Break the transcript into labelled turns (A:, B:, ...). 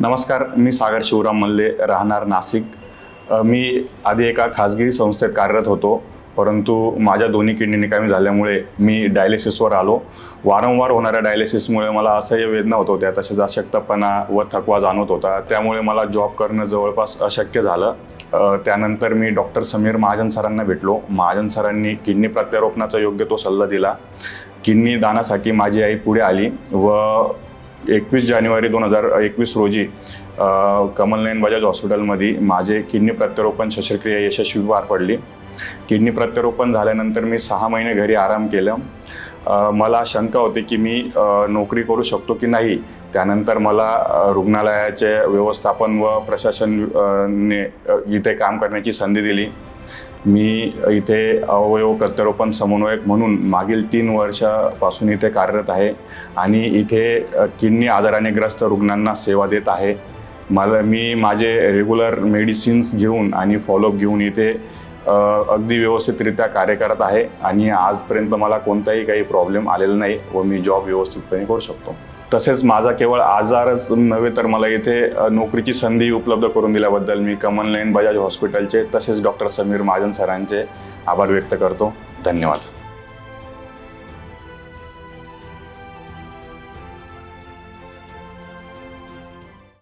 A: नमस्कार मी सागर शिवराम मल्ले राहणार नाशिक. मी आधी एका खाजगी संस्थेत कार्यरत होतो परंतु माझ्या दोन्ही किडनी निकामी झाल्यामुळे मी डायलिसिसवर आलो. वारंवार होणाऱ्या डायलिसिसमुळे मला असह्य वेदना होत होत्या तसेच अशक्तपणा व थकवा जाणवत होता. त्यामुळे मला जॉब करणं जवळपास अशक्य झालं. त्यानंतर मी डॉक्टर समीर महाजन सरांना भेटलो. महाजन सरांनी किडनी प्रत्यारोपणाचा योग्य तो सल्ला दिला. किडनी दानासाठी माझी आई पुढे आली व एकवीस जानेवारी दोन हजार एकवीस रोजी कमल कमलनयन बजाज हॉस्पिटलमध्ये माझे किडनी प्रत्यारोपण शस्त्रक्रिया यशस्वी पार पडली. किडनी प्रत्यारोपण झाल्यानंतर मी सहा महिने घरी आराम केलं. मला शंका होती की मी नोकरी करू शकतो की नाही? त्यानंतर मला रुग्णालयाचे व्यवस्थापन व प्रशासन ने इथे काम करण्याची संधी दिली. मी इथे अवयव प्रत्यारोपण समन्वयक म्हणून मागील तीन वर्षापासून इथे कार्यरत आहे आणि इथे किडनी आजाराने ग्रस्त रुग्णांना सेवा देत आहे. मला मी माझे रेग्युलर मेडिसिन्स घेऊन आणि फॉलोअप घेऊन इथे अगदी व्यवस्थितरित्या कार्य करत आहे आणि आजपर्यंत मला कोणताही काही प्रॉब्लेम आलेला नाही व मी जॉब व्यवस्थितपणे करू शकतो. तसेच माझा केवळ आजारच नव्हे तर मला इथे नोकरीची संधी उपलब्ध करून दिल्याबद्दल मी कमल लेन बजाज हॉस्पिटलचे तसेच डॉक्टर समीर महाजन सरांचे आभार व्यक्त करतो. धन्यवाद.